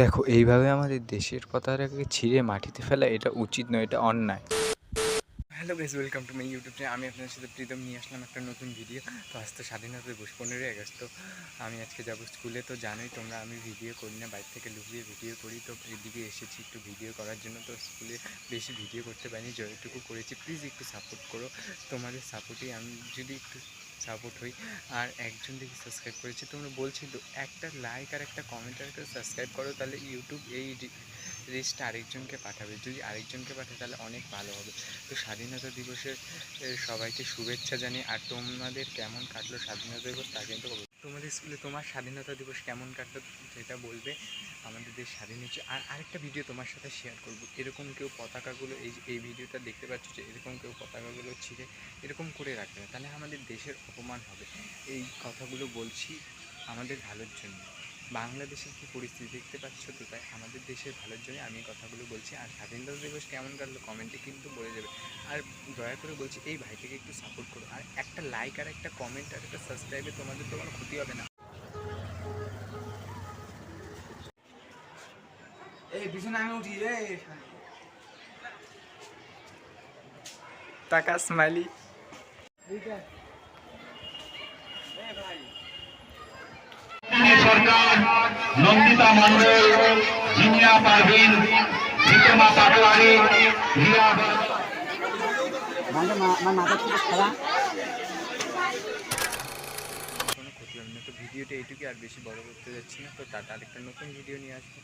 দেখো, এইভাবে আমাদের দেশের পতাকাকে ছিঁড়ে মাটিতে ফেলা এটা উচিত নয়, এটা অন্যায়। Hello guys welcome to my YouTube channel আমি আপনার সাথে প্রীতম, নিয়ে আসলাম একটা নতুন ভিডিও তো আজ তো স্বাধীনতা দিবস, পনেরোই আগস্ট, তো আমি আজকে যাব স্কুলে তো জানোই তোমরা, আমি ভিডিও করি না, বাইরে থেকে লুকিয়ে ভিডিও করি। তো এদিকে এসেছি একটু ভিডিও করার জন্য। তো স্কুলে বেশি ভিডিও করতে পারিনি, যতটুকু করেছি প্লিজ একটু সাপোর্ট করো। তোমাদের সাপোর্টেই আমি যদি একটু সাপোর্ট হই আর একজন দেখি সাবস্ক্রাইব করেছে তোমরা তো একটা লাইক আর একটা কমেন্ট আর একটা সাবস্ক্রাইব করো, তাহলে ইউটিউব এই রিস্টটা আরেকজনকে পাঠাবে যদি আরেকজনকে পাঠায়, তাহলে অনেক ভালো হবে তো স্বাধীনতা দিবসের সবাইকে শুভেচ্ছা জানি আর তোমাদের কেমন কাটলো স্বাধীনতা দিবস, তা কিন্তু। তোমাদের স্কুলে তোমার স্বাধীনতা দিবস কেমন কাটলো সেটা বলবে আমাদের দেশ স্বাধীন হয়েছে। আর আরেকটা ভিডিও তোমার সাথে শেয়ার করব। এরকম কেউ পতাকাগুলো এই এই ভিডিওটা দেখতে পাচ্ছ যে, এরকম কেউ পতাকাগুলো ছিঁড়ে এরকম করে রাখবে না। তাহলে আমাদের দেশের অপমান হবে। এই কথাগুলো বলছি আমাদের ভালোর জন্য। বাংলাদেশের কী পরিস্থিতি দেখতে পাচ্ছ তো? তাই আমাদের দেশের ভালোর জন্য আমি কথাগুলো বলছি। আর স্বাধীনতা দিবস কেমন কাটলো কমেন্টে কিন্তু বলে যাবে আর দয়া করে বলছি এই ভাইটাকে একটু সাপোর্ট করো। আর একটা লাইক আর একটা কমেন্ট আর একটা সাবস্ক্রাইবে তোমাদের তো কোনো ক্ষতি হবে না। এই পিছনে আমি উঠি রে টাকা স্মাইলি সরকার নন্দিতা মন্ডল জিনিয়া পারভিন জিতেমা পাটোয়ারি রিয়া আমার মাথা কোনো ক্ষতি হবে না তো ভিডিওটা এইটুকু আর বেশি বড় করতে যাচ্ছি না। তো টাটা আরেকটা নতুন ভিডিও নিয়ে আসব।